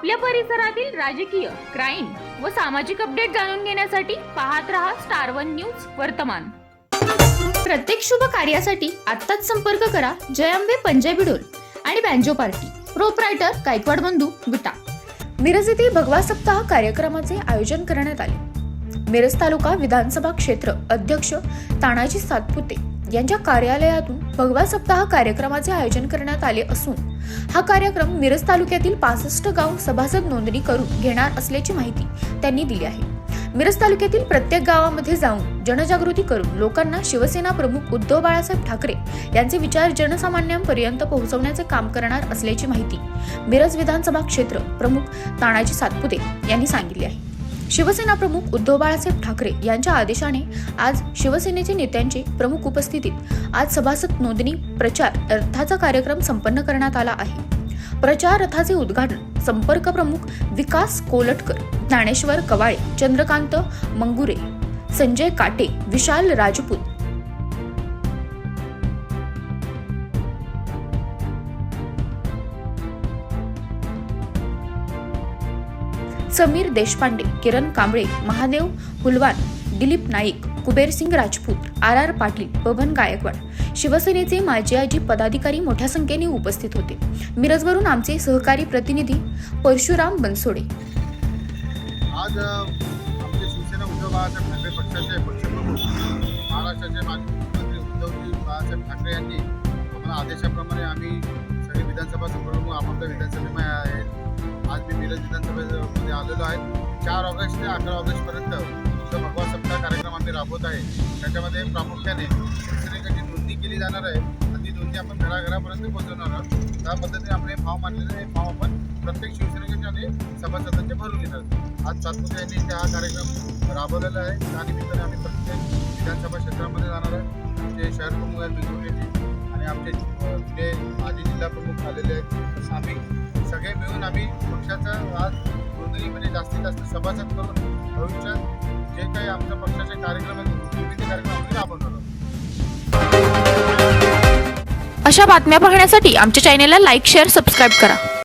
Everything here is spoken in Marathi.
आपल्या परिसरातील राजकीय क्राईम व सामाजिक अपडेट जाणून घेण्यासाठी पाहत रहा स्टार वन न्यूज वर्तमान. प्रत्येक शुभ कार्यासाठी आत्ताच संपर्क करा जयंबे पंजाबी डोल आणि बँजो पार्टी. प्रोपरायटर गायकवाड बंधू विटा. मिरज येथील भगवा सप्ताह कार्यक्रमाचे आयोजन करण्यात आले. मिरज तालुका विधानसभा क्षेत्र अध्यक्ष तानाजी सातपुते. यांच्या कार्यालयातून भगवा सप्ताह कार्यक्रमाचे आयोजन करण्यात आले असून हा कार्यक्रम मिरज तालुक्यातील पासष्ट गाव सभासद नोंदणी करून घेणार असल्याची माहिती त्यांनी दिली आहे. मिरज तालुक्यातील प्रत्येक गावामध्ये जाऊन जनजागृती करून लोकांना शिवसेना प्रमुख उद्धव बाळासाहेब ठाकरे यांचे विचार जनसामान्यांपर्यंत पोहोचवण्याचे काम करणार असल्याची माहिती मिरज विधानसभा क्षेत्र प्रमुख तानाजी सातपुते यांनी सांगितली आहे. शिवसेना प्रमुख उद्धव बाळासाहेब ठाकरे यांच्या आदेशाने आज शिवसेनेचे नेत्यांचे प्रमुख उपस्थितीत आज सभासद नोंदणी प्रचार रथाचा कार्यक्रम संपन्न करण्यात आला आहे. प्रचार रथाचे उद्घाटन संपर्क प्रमुख विकास कोलटकर ज्ञानेश्वर कवाळे चंद्रकांत मंगुरे संजय काटे विशाल राजपूत समीर देशपांडे किरण कांबळे महादेव हुलवान दिलीप नाईक कुबेरसिंग राजपूत आर आर पाटील बबन गायकवाड. शिवसेनेचे माजी आजी पदाधिकारी मोठ्या संख्येने उपस्थित होते. मिरजवरून आमचे सहकारी प्रतिनिधी परशुराम बनसोडे. आज आमचे शिवसेना उद्धव बाळासाहेब ठाकरे पक्षाचे पक्षप्रमुख महाराष्ट्राचे माजी मुख्यमंत्री उद्धवजी बाळासाहेब ठाकरे यांनी आम्हाला आदेशाप्रमाणे आम्ही सगळे विधानसभा प्रमुख विधानसभा मिरज विधानसभेमध्ये आलेलो आहे. चार ऑगस्ट ते अकरा ऑगस्टपर्यंत जो भगवा सप्ताह कार्यक्रम आम्ही राबवत आहे त्याच्यामध्ये प्रामुख्याने शिवसेनेची नोंदणी केली जाणार आहे आणि ती नोंदणी आपण घराघरापर्यंत पोहोचवणार आहोत. त्या पद्धतीने आपण हे फॉर्म आणलेले हे फॉर्म आपण प्रत्येक शिवसैनिकाचे आणि सभासदांचे भरून घेणार आज सातपुते यांनी इथे हा कार्यक्रम राबवलेला आहे. त्यानिमित्ताने आम्ही प्रत्येक विधानसभा क्षेत्रामध्ये जाणार आहे आमचे शहर प्रमुख आहेत आणि आमचे जे माजी जिल्हा प्रमुख आलेले आहेत. आम्ही सगळे मिळून आम्ही पक्षाचा आज नोंदणी म्हणजे जास्तीत जास्त सभासद करून भविष्यात जे काही आमच्या पक्षाचे कार्यक्रम आहेत विविध कार्यक्रम आम्ही राबवणार अशा बातम्या पाहण्यासाठी आमच्या चॅनेलला लाईक शेअर सबस्क्राईब करा.